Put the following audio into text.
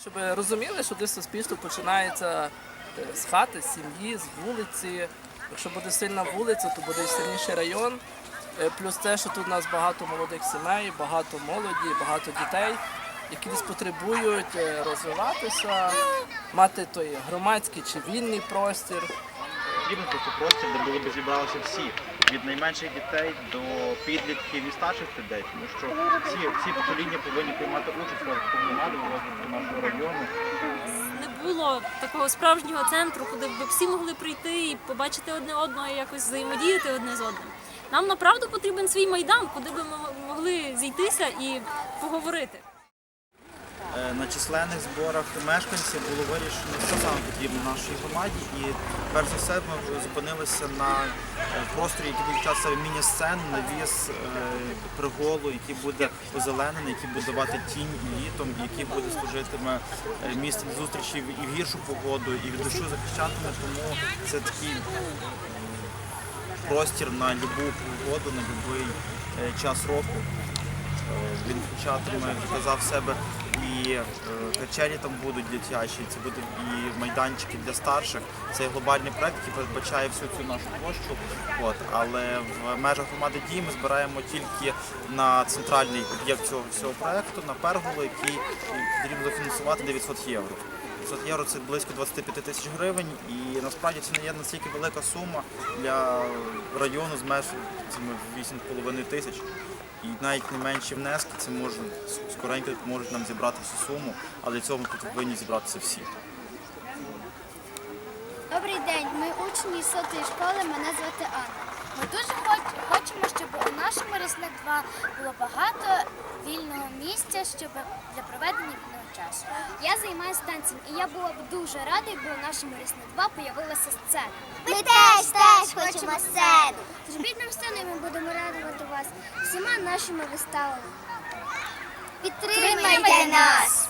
Щоб розуміли, що десь суспільство починається е, з хати, з сім'ї, з вулиці. Якщо буде сильна вулиця, то буде сильніший район. Е, Плюс те, що тут у нас багато молодих сімей, багато молоді, багато дітей, які десь потребують е, розвиватися, мати той громадський чи вільний простір. Потрібен просто простір, де були б зібралися всі, від найменших дітей до підлітків і старших людей, тому що всі, всі покоління повинні приймати участь в розвитку в розвитку нашого району. не було такого справжнього центру, куди б всі могли прийти і побачити одне одного, і якось взаємодіяти одне з одним. Нам направду потрібен свій майдан, куди б ми могли зійтися і поговорити. Е, На численних зборах мешканців було вирішено, що саме потрібно нашій громаді. І перш за все ми зупинилися на е, просторі, який буде часом міні-сцен, навіс, е, приголу, який буде озеленений, який буде давати тінь літом, який буде служитиме місцем зустрічі і в гіршу погоду, і від душу захищатиме. Тому це такий простір на будь-яку погоду, на будь-який час року. Е, Він включатиме, показав себе і качелі там будуть дитячі, це будуть і майданчики для старших. Це глобальний проект, який передбачає всю цю нашу площу. От, але в межах громади дії ми збираємо тільки на центральний об'єкт цього всього проекту, на перголу, який потрібно дофінансувати 900 євро. 500 євро це близько 25 тисяч гривень, і насправді це не є настільки велика сума для району з меж 8,5 тисяч. І навіть не менші внески це може скоренько допоможуть нам зібрати всю суму, але для цього ми повинні зібратися всі. Добрий день, ми учні сотої школи, мене звати Анна. Ми дуже хочемо, щоб у нашому Рісник 2 було багато вільного місця, щоб для проведення вільного часу. Я займаюся танцем, і я була б дуже рада, якби у нашому Рісник 2 появилася сцена. Ми теж теж хочемо сцену. Зробіть нам сцену, і ми будемо радувати вас всіма нашими виставами. Підтримайте нас.